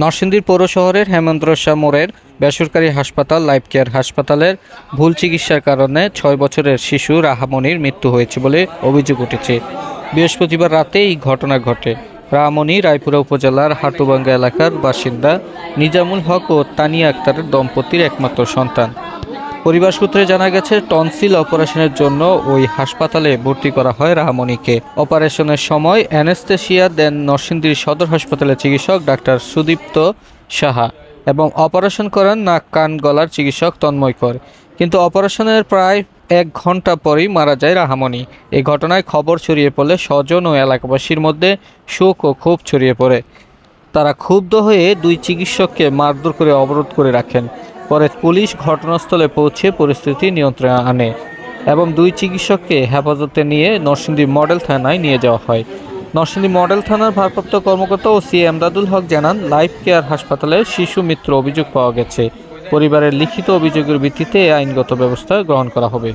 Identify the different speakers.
Speaker 1: নরসিংদীর পৌর শহরের হেমন্দ্রশা মোড়ের বেসরকারি হাসপাতাল, লাইফ কেয়ার হাসপাতালের ভুল চিকিৎসার কারণে ছয় বছরের শিশু রাহামণির মৃত্যু হয়েছে বলে অভিযোগ উঠেছে। বৃহস্পতিবার রাতে এই ঘটনা ঘটে। রামণি রায়পুরা উপজেলার হাটুবাঙ্গা এলাকার বাসিন্দা নিজামুল হক ও তানিয়া আক্তারের দম্পতির একমাত্র সন্তান। পরিবার সূত্রে জানা গেছে, টনসিল অপারেশনের জন্য ওই হাসপাতালে ভর্তি করা হয় রাহামণিকে। অপারেশনের সময় অ্যানেস্থেশিয়া দেন নরসিংদীর সদর হাসপাতালের চিকিৎসক ডাক্তার সুদীপ্ত সাহা এবং অপারেশন করেন নাক, কান, গলার চিকিৎসক তন্ময় কর। কিন্তু অপারেশনের প্রায় এক ঘণ্টা পরেই মারা যায় রাহামণি। এই ঘটনায় খবর ছড়িয়ে পড়লে স্বজন ও এলাকাবাসীর মধ্যে শোক ও ক্ষোভ ছড়িয়ে পড়ে। তারা ক্ষুব্ধ হয়ে দুই চিকিৎসককে মারধর করে অবরোধ করে রাখেন। পরে পুলিশ ঘটনাস্থলে পৌঁছে পরিস্থিতি নিয়ন্ত্রণে আনে এবং দুই চিকিৎসককে হেফাজতে নিয়ে নরসিংদী মডেল থানায় নিয়ে যাওয়া হয়। নরসিংদী মডেল থানার ভারপ্রাপ্ত কর্মকর্তা ও সি এমদাদুল হক জানান, লাইফ কেয়ার হাসপাতালে শিশু মিত্র অভিযোগ পাওয়া গেছে। পরিবারের লিখিত অভিযোগের ভিত্তিতে আইনগত ব্যবস্থা গ্রহণ করা হবে।